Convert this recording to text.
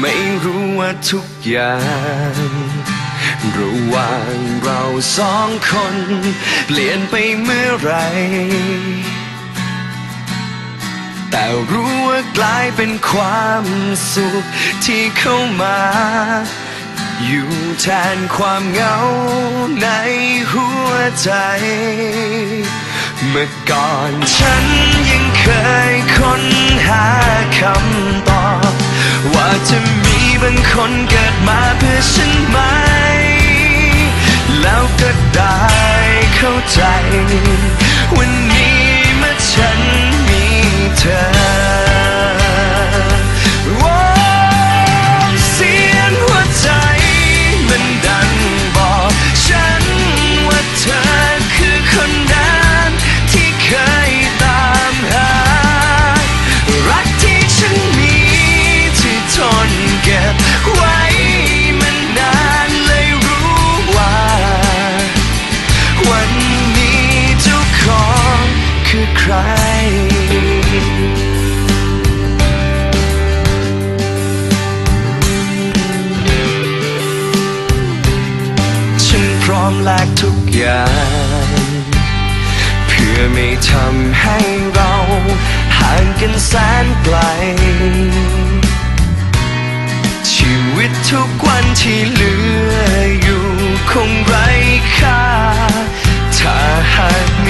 ไม่รู้ว่าทุกอย่างระหว่างเราสองคน เปลี่ยนไปเมื่อไร แต่รู้ว่ากลายเป็นความสุขที่เข้ามา อยู่แทนความเหงาในหัวใจ เมื่อก่อนฉันยังเคยค้นหาคำตอบ ว่าจะมีบางคนเกิดมาเพื่อฉันไหม แล้วก็ได้เข้าใจ แลกทุกอย่าง เพื่อไม่ทำให้เราห่างกันแสนไกล ชีวิตทุกวันที่เหลืออยู่คงไร้ค่า ถ้าหากมี